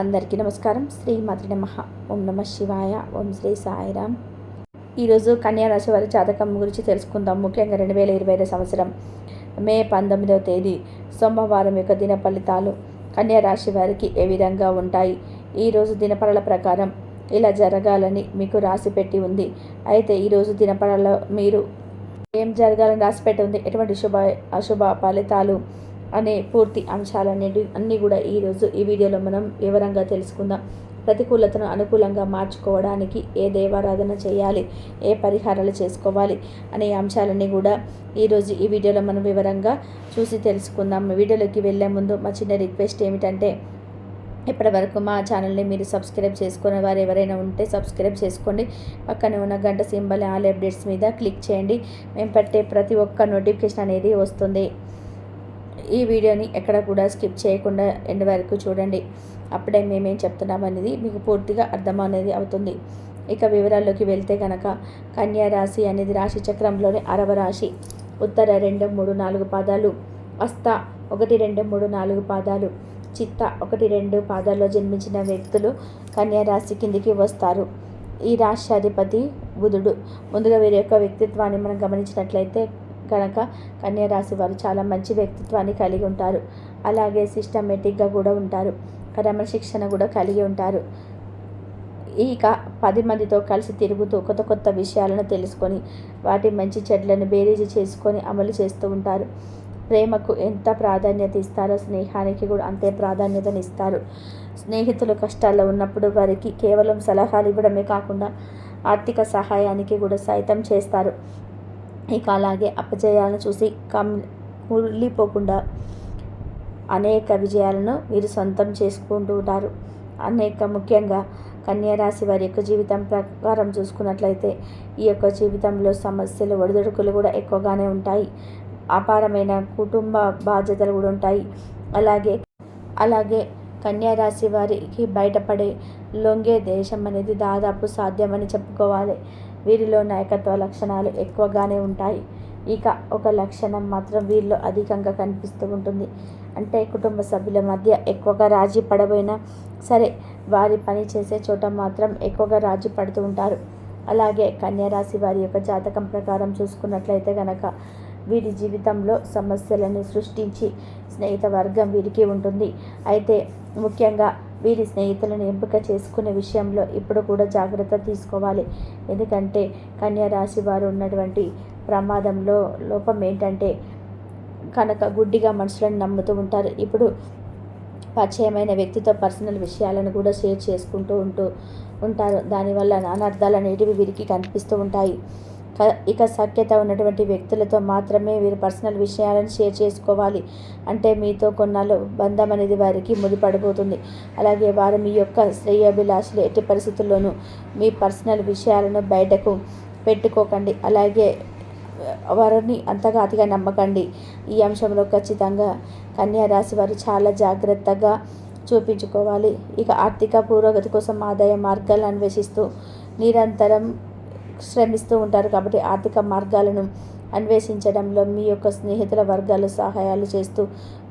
అందరికీ నమస్కారం. శ్రీ మాతృ నమ. ఓం నమ శివాయ. ఓం శ్రీ సాయిరామ్ ఈరోజు కన్యారాశి వారి జాతకం గురించి తెలుసుకుందాం. ముఖ్యంగా రెండు వేల ఇరవై ఐదు సంవత్సరం మే పంతొమ్మిదవ తేదీ సోమవారం యొక్క దిన ఫలితాలు కన్యారాశి వారికి ఏ విధంగా ఉంటాయి? ఈరోజు దినపరల ప్రకారం ఇలా జరగాలని మీకు రాసి పెట్టి ఉంది. అయితే ఈరోజు దినపరలో మీరు ఏం జరగాలని రాసి పెట్టి ఉంది? ఎటువంటి శుభ అశుభ ఫలితాలు అనే పూర్తి అంశాలన్నిటి అన్నీ కూడా ఈరోజు ఈ వీడియోలో మనం వివరంగా తెలుసుకుందాం. ప్రతికూలతను అనుకూలంగా మార్చుకోవడానికి ఏ దేవారాధన చేయాలి? ఏ పరిహారాలు చేసుకోవాలి? అనే అంశాలన్నీ కూడా ఈరోజు ఈ వీడియోలో మనం వివరంగా చూసి తెలుసుకుందాం. వీడియోలోకి వెళ్ళే ముందు మా చిన్న రిక్వెస్ట్ ఏమిటంటే ఇప్పటివరకు మా ఛానల్ని మీరు సబ్స్క్రైబ్ చేసుకునే వారు ఎవరైనా ఉంటే సబ్స్క్రైబ్ చేసుకోండి. పక్కనే ఉన్న గంట సింబల్ ఆల్ అప్డేట్స్ మీద క్లిక్ చేయండి. మేము పెట్టే ప్రతి ఒక్క నోటిఫికేషన్ అనేది వస్తుంది. ఈ వీడియోని ఎక్కడ కూడా స్కిప్ చేయకుండా ఎండ్ వరకు చూడండి. అప్పుడే మేమేం చెప్తున్నాం అనేది మీకు పూర్తిగా అర్థం అనేది అవుతుంది. ఇక వివరాల్లోకి వెళ్తే కనుక కన్యా రాశి అనేది రాశి చక్రంలోని అరవ రాశి. ఉత్తర రెండు మూడు నాలుగు పాదాలు. అస్త ఒకటి రెండు మూడు నాలుగు పాదాలు. చిత్త ఒకటి రెండు పాదాల్లో జన్మించిన వ్యక్తులు కన్యా రాశి కిందికి వస్తారు. ఈ రాశి అధిపతి బుధుడు. ముందుగా వీరి యొక్క వ్యక్తిత్వాన్ని మనం గమనించినట్లయితే కనుక కన్యా రాశి వారు చాలా మంచి వ్యక్తిత్వాన్ని కలిగి ఉంటారు. అలాగే సిస్టమేటిక్గా కూడా ఉంటారు. క్రమశిక్షణ కూడా కలిగి ఉంటారు. ఇక పది మందితో కలిసి తిరుగుతూ కొత్త కొత్త విషయాలను తెలుసుకొని వాటి మంచి చెడ్లను బేరీజు చేసుకొని అమలు చేస్తూ ఉంటారు. ప్రేమకు ఎంత ప్రాధాన్యత ఇస్తారో స్నేహానికి కూడా అంతే ప్రాధాన్యతనిస్తారు స్నేహితులు కష్టాల్లో ఉన్నప్పుడు వారికి కేవలం సలహాలు ఇవ్వడమే కాకుండా ఆర్థిక సహాయానికి కూడా సైతం చేస్తారు. ఇక అలాగే అపజయాలను చూసి కమ్ కుళ్ళిపోకుండా అనేక విజయాలను మీరు సొంతం చేసుకుంటూ ఉంటారు అనేక ముఖ్యంగా కన్యారాశి వారి యొక్క జీవితం ప్రకారం చూసుకున్నట్లయితే ఈ యొక్క జీవితంలో సమస్యలు ఒడిదుడుకులు కూడా ఎక్కువగానే ఉంటాయి. అపారమైన కుటుంబ బాధ్యతలు కూడా ఉంటాయి. అలాగే అలాగే కన్యారాశి వారికి బయటపడే లొంగే దేశం అనేది దాదాపు సాధ్యమని చెప్పుకోవాలి. వీరిలో నాయకత్వ లక్షణాలు ఎక్కువగానే ఉంటాయి. ఇక ఒక లక్షణం మాత్రం వీరిలో అధికంగా కనిపిస్తూ ఉంటుంది. అంటే కుటుంబ సభ్యుల మధ్య ఎక్కువగా రాజీ పడబోయినా సరే వారి పని చేసే చోట మాత్రం ఎక్కువగా రాజీ పడుతూ ఉంటారు. అలాగే కన్యారాశి వారి యొక్క జాతకం ప్రకారం చూసుకున్నట్లయితే కనుక వీరి జీవితంలో సమస్యలను సృష్టించి స్నేహిత వర్గం వీరికి ఉంటుంది. అయితే ముఖ్యంగా వీరి స్నేహితులను ఎంపిక చేసుకునే విషయంలో ఇప్పుడు కూడా జాగ్రత్త తీసుకోవాలి. ఎందుకంటే కన్యా రాశి వారు ఉన్నటువంటి ప్రమాదంలో లోపం ఏంటంటే కనుక గుడ్డిగా మనుషులను నమ్ముతూ ఉంటారు. ఇప్పుడు పరిచయమైన వ్యక్తితో పర్సనల్ విషయాలను కూడా షేర్ చేసుకుంటూ ఉంటూ ఉంటారు. దానివల్ల నానార్థాలు అనేటివి వీరికి కనిపిస్తూ ఉంటాయి. ఇక సఖ్యత ఉన్నటువంటి వ్యక్తులతో మాత్రమే వీరు పర్సనల్ విషయాలను షేర్ చేసుకోవాలి. అంటే మీతో కొన్నాళ్ళు బంధం అనేది వారికి ముడిపడిపోతుంది అలాగే వారు మీ యొక్క శ్రేయాభిలాషులు ఎట్టి పరిస్థితుల్లోనూ మీ పర్సనల్ విషయాలను బయటకు పెట్టుకోకండి. అలాగే వారిని అంతగా అతిగా నమ్మకండి. ఈ అంశంలో ఖచ్చితంగా కన్యారాశి వారు చాలా జాగ్రత్తగా చూపించుకోవాలి. ఇక ఆర్థిక పురోగతి కోసం ఆదాయ మార్గాలు అన్వేషిస్తూ నిరంతరం శ్రమిస్తూ ఉంటారు కాబట్టి ఆర్థిక మార్గాలను అన్వేషించడంలో మీ యొక్క స్నేహితుల వర్గాలు సహాయాలు చేస్తూ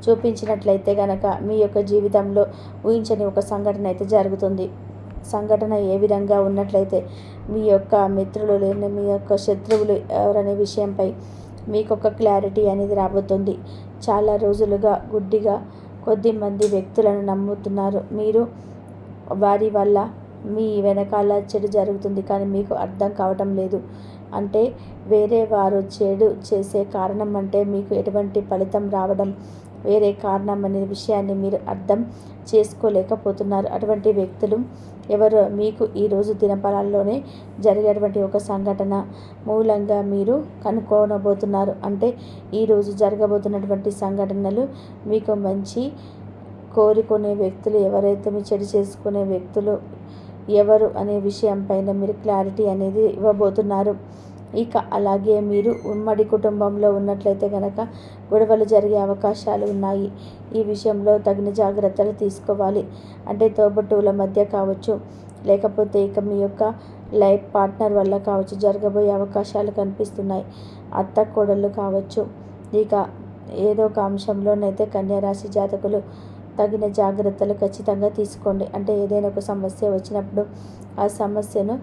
చూపించినట్లయితే కనుక మీ యొక్క జీవితంలో ఊహించని ఒక సంఘటన అయితే జరుగుతుంది. సంఘటన ఏ విధంగా ఉన్నట్లయితే మీ యొక్క మిత్రులు లేని మీ యొక్క శత్రువులు ఎవరనే విషయంపై మీకు ఒక క్లారిటీ అనేది రాబోతుంది. చాలా రోజులుగా గుడ్డిగా కొద్దిమంది వ్యక్తులను నమ్ముతున్నారు. మీరు వారి వల్ల మీ వెనకాల చెడు జరుగుతుంది కానీ మీకు అర్థం కావటం లేదు. అంటే వేరే వారు చెడు చేసే కారణం అంటే మీకు ఎటువంటి ఫలితం రావడం వేరే కారణం అనే విషయాన్ని మీరు అర్థం చేసుకోలేకపోతున్నారు. అటువంటి వ్యక్తులు ఎవరు మీకు ఈరోజు దినపరాల్లోనే జరిగేటువంటి ఒక సంఘటన మూలంగా మీరు కనుక్కోనబోతున్నారు. అంటే ఈరోజు జరగబోతున్నటువంటి సంఘటనలు మీకు మంచి కోరుకునే వ్యక్తులు ఎవరైతే మీ చెడు చేసుకునే వ్యక్తులు ఎవరు అనే విషయంపైన మీరు క్లారిటీ అనేది ఇవ్వబోతున్నారు. ఇక అలాగే మీరు ఉమ్మడి కుటుంబంలో ఉన్నట్లయితే కనుక గొడవలు జరిగే అవకాశాలు ఉన్నాయి. ఈ విషయంలో తగిన జాగ్రత్తలు తీసుకోవాలి. అంటే తోబుట్టువుల మధ్య కావచ్చు లేకపోతే ఇక మీ యొక్క లైఫ్ పార్ట్నర్ వల్ల కావచ్చు జరగబోయే అవకాశాలు కనిపిస్తున్నాయి. అత్త కోడళ్ళు కావచ్చు ఇక ఏదో ఒక అంశంలోనైతే కన్యారాశి జాతకులు తగిన జాగ్రత్తలు ఖచ్చితంగా తీసుకోండి. అంటే ఏదైనా ఒక సమస్య వచ్చినప్పుడు ఆ సమస్యను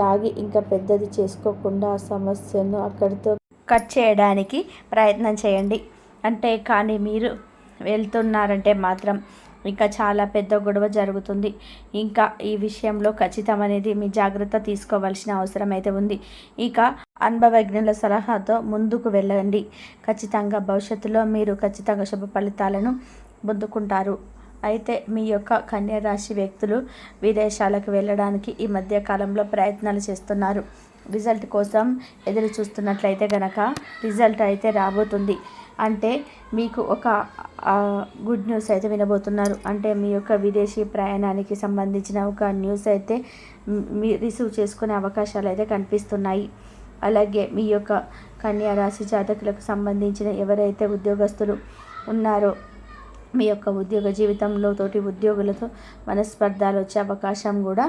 లాగి ఇంకా పెద్దది చేసుకోకుండా ఆ సమస్యను అక్కడితో కట్ చేయడానికి ప్రయత్నం చేయండి. అంటే కానీ మీరు వెళ్తున్నారంటే మాత్రం ఇంకా చాలా పెద్ద గొడవ జరుగుతుంది. ఇంకా ఈ విషయంలో ఖచ్చితం అనేది మీ జాగ్రత్త తీసుకోవాల్సిన అవసరం అయితే ఉంది. ఇక అనుభవజ్ఞుల సలహాతో ముందుకు వెళ్ళండి. ఖచ్చితంగా భవిష్యత్తులో మీరు ఖచ్చితంగా శుభ ఫలితాలను ముందుకుంటారు అయితే మీ యొక్క కన్యరాశి వ్యక్తులు విదేశాలకు వెళ్ళడానికి ఈ మధ్య కాలంలో ప్రయత్నాలు చేస్తున్నారు. రిజల్ట్ కోసం ఎదురు చూస్తున్నట్లయితే గనక రిజల్ట్ అయితే రాబోతుంది. అంటే మీకు ఒక గుడ్ న్యూస్ అయితే వినబోతున్నారు. అంటే మీ యొక్క విదేశీ ప్రయాణానికి సంబంధించిన ఒక న్యూస్ అయితే మీ రిసీవ్ చేసుకునే అవకాశాలు అయితే కనిపిస్తున్నాయి. అలాగే మీ యొక్క కన్యా రాశి జాతకులకు సంబంధించిన ఎవరైతే ఉద్యోగస్తులు ఉన్నారో మీ యొక్క ఉద్యోగ జీవితంలో తోటి ఉద్యోగులతో మనస్పర్ధాలు వచ్చే అవకాశం కూడా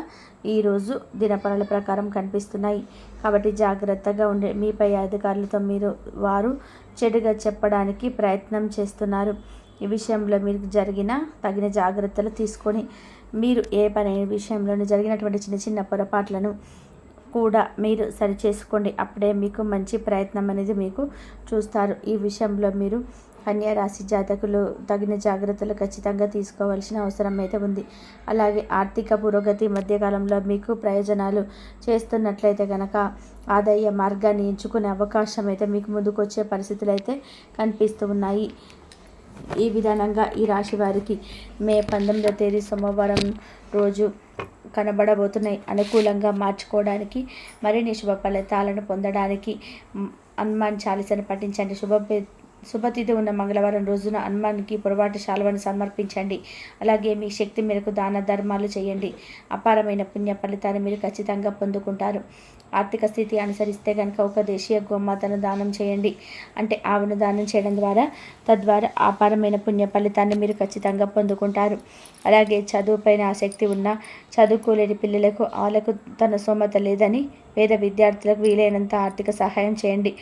ఈరోజు దినపరాల ప్రకారం కనిపిస్తున్నాయి. కాబట్టి జాగ్రత్తగా ఉండే మీపై అధికారులతో మీరు వారు చెడుగా చెప్పడానికి ప్రయత్నం చేస్తున్నారు. ఈ విషయంలో మీకు జరిగిన తగిన జాగ్రత్తలు తీసుకొని మీరు ఏ పని విషయంలోనూ జరిగినటువంటి చిన్న చిన్న పొరపాట్లను కూడా మీరు సరి చేసుకోండి అప్పుడే మీకు మంచి ప్రయత్నం అనేది మీకు చూస్తారు. ఈ విషయంలో మీరు కన్యారాశి జాతకులు తగిన జాగ్రత్తలు ఖచ్చితంగా తీసుకోవాల్సిన అవసరం అయితే ఉంది అలాగే ఆర్థిక పురోగతి మధ్యకాలంలో మీకు ప్రయోజనాలు చేస్తున్నట్లయితే కనుక ఆదాయ మార్గాన్ని ఎంచుకునే అవకాశం అయితే మీకు ముందుకొచ్చే పరిస్థితులు అయితే కనిపిస్తూ ఉన్నాయి ఈ విధానంగా ఈ రాశి వారికి మే పంతొమ్మిదవ తేదీ సోమవారం రోజు కనబడబోతున్నాయి అనుకూలంగా మార్చుకోవడానికి మరిన్ని శుభ ఫలితాలను పొందడానికి హనుమాన్ చాలీసను పఠించండి శుభ శుభతిథి ఉన్న మంగళవారం రోజున హనుమాన్కి పొరపాటు శాలువను సమర్పించండి. అలాగే మీ శక్తి మేరకు దాన ధర్మాలు చేయండి. అపారమైన పుణ్య ఫలితాన్ని మీరు ఖచ్చితంగా పొందుకుంటారు. ఆర్థిక స్థితి అనుసరిస్తే కనుక ఒక దేశీయ గోమాతను దానం చేయండి. అంటే ఆవును దానం చేయడం ద్వారా తద్వారా అపారమైన పుణ్య ఫలితాన్ని మీరు ఖచ్చితంగా పొందుకుంటారు. అలాగే చదువుపైన ఆసక్తి ఉన్న చదువుకోలేని పిల్లలకు ఆలకు తన సోమత లేదని పేద విద్యార్థులకు వీలైనంత ఆర్థిక సహాయం చేయండి.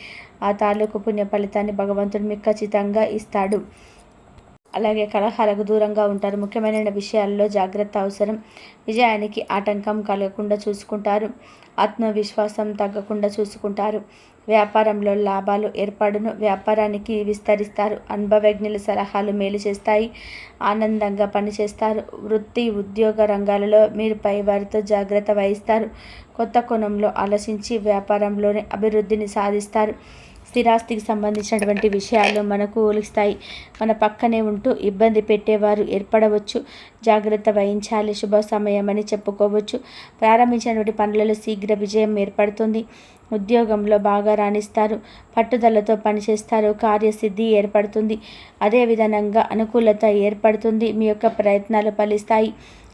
ఆ తాలూకు పుణ్య ఫలితాన్ని భగవంతుడు మీకు ఖచ్చితంగా ఇస్తాడు. అలాగే కలహాలకు దూరంగా ఉంటారు. ముఖ్యమైన విషయాల్లో జాగ్రత్త అవసరం. విజయానికి ఆటంకం కలగకుండా చూసుకుంటారు. ఆత్మవిశ్వాసం తగ్గకుండా చూసుకుంటారు. వ్యాపారంలో లాభాలు ఏర్పాటును వ్యాపారానికి విస్తరిస్తారు. అనుభవజ్ఞుల సలహాలు మేలు చేస్తాయి. ఆనందంగా పనిచేస్తారు. వృత్తి ఉద్యోగ రంగాలలో మీరు పై వారితో జాగ్రత్త వహిస్తారు. కొత్త కోణంలో ఆలోచించి వ్యాపారంలోనే అభివృద్ధిని సాధిస్తారు. స్థిరాస్తికి సంబంధించినటువంటి విషయాలు మనకు ఊలిస్తాయి మన పక్కనే ఉంటూ ఇబ్బంది పెట్టేవారు ఏర్పడవచ్చు. జాగ్రత్త వహించాలి. శుభ సమయం అని చెప్పుకోవచ్చు. ప్రారంభించినటువంటి పనులలో శీఘ్ర విజయం ఏర్పడుతుంది. ఉద్యోగంలో బాగా రాణిస్తారు. పట్టుదలతో పనిచేస్తారు. కార్యసిద్ధి ఏర్పడుతుంది. అదే విధంగా అనుకూలత ఏర్పడుతుంది. మీ యొక్క ప్రయత్నాలు ఫలిస్తాయి.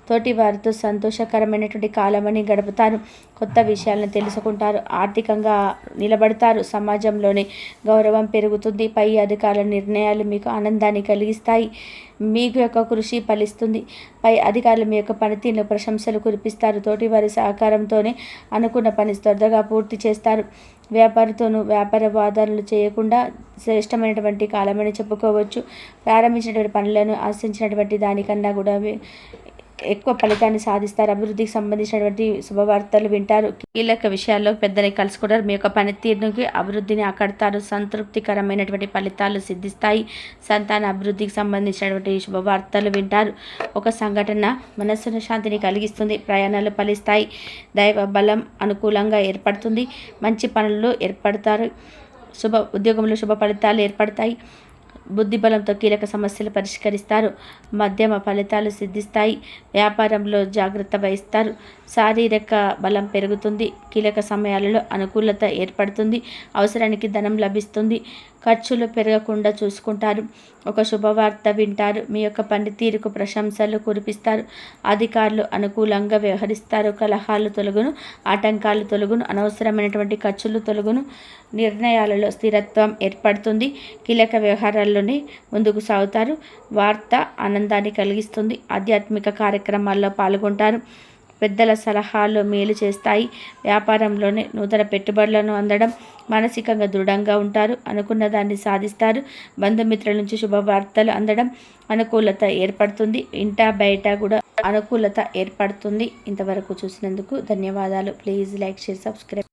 తోటి వారితో సంతోషకరమైనటువంటి కాలమని గడుపుతారు. కొత్త విషయాలను తెలుసుకుంటారు. ఆర్థికంగా నిలబడతారు. సమాజంలోనే గౌరవం పెరుగుతుంది. పై అధికారుల నిర్ణయాలు మీకు ఆనందాన్ని కలిగిస్తాయి. మీకు యొక్క కృషి ఫలిస్తుంది. పై అధికారులు మీ యొక్క పనితీరును ప్రశంసలు కురిపిస్తారు. తోటి వారి సహకారంతోనే అనుకున్న పని త్వరగా పూర్తి చేస్తారు. వ్యాపారితోనూ వ్యాపార వాదనలు చేయకుండా శ్రేష్టమైనటువంటి కాలమని చెప్పుకోవచ్చు. ప్రారంభించినటువంటి పనులను ఆశించినటువంటి దానికన్నా కూడా ఎక్కువ ఫలితాన్ని సాధిస్తారు. అభివృద్ధికి సంబంధించినటువంటి శుభవార్తలు వింటారు. కీలక విషయాల్లో పెద్దలు కలుసుకుంటారు. మీ యొక్క పనితీరుకి అభివృద్ధిని అకడతారు సంతృప్తికరమైనటువంటి ఫలితాలు సిద్ధిస్తాయి. సంతాన అభివృద్ధికి సంబంధించినటువంటి శుభవార్తలు వింటారు. ఒక సంఘటన మనస్సును శాంతిని కలిగిస్తుంది. ప్రయాణాలు ఫలిస్తాయి. దైవ బలం అనుకూలంగా ఏర్పడుతుంది. మంచి పనులు ఏర్పడతారు. శుభ ఉద్యోగంలో శుభ ఫలితాలు ఏర్పడతాయి. బుద్ధిబలంతో కీలక సమస్యలు పరిష్కరిస్తారు. మధ్యమ ఫలితాలు సిద్ధిస్తాయి. వ్యాపారంలో జాగ్రత్త వహిస్తారు. శారీరక బలం పెరుగుతుంది. కీలక సమయాలలో అనుకూలత ఏర్పడుతుంది. అవసరానికి ధనం లభిస్తుంది. ఖర్చులు పెరగకుండా చూసుకుంటారు. ఒక శుభవార్త వింటారు. మీ యొక్క పనితీరుకు ప్రశంసలు కురిపిస్తారు. అధికారులు అనుకూలంగా వ్యవహరిస్తారు. కలహాలు తొలగును ఆటంకాలు తొలగును అనవసరమైనటువంటి ఖర్చులు తొలగును. నిర్ణయాలలో స్థిరత్వం ఏర్పడుతుంది. కీలక వ్యవహారాల్లోనే ముందుకు సాగుతారు. వార్త ఆనందాన్ని కలిగిస్తుంది. ఆధ్యాత్మిక కార్యక్రమాల్లో పాల్గొంటారు. పెద్దల సలహాలు మేలు చేస్తాయి. వ్యాపారంలోనే నూతన పెట్టుబడులను అందడం మానసికంగా దృఢంగా ఉంటారు. అనుకున్న దాన్ని సాధిస్తారు. బంధుమిత్రుల నుంచి శుభవార్తలు అందడం అనుకూలత ఏర్పడుతుంది. ఇంట బయట కూడా అనుకూలత ఏర్పడుతుంది. ఇంతవరకు చూసినందుకు ధన్యవాదాలు. Please like share subscribe.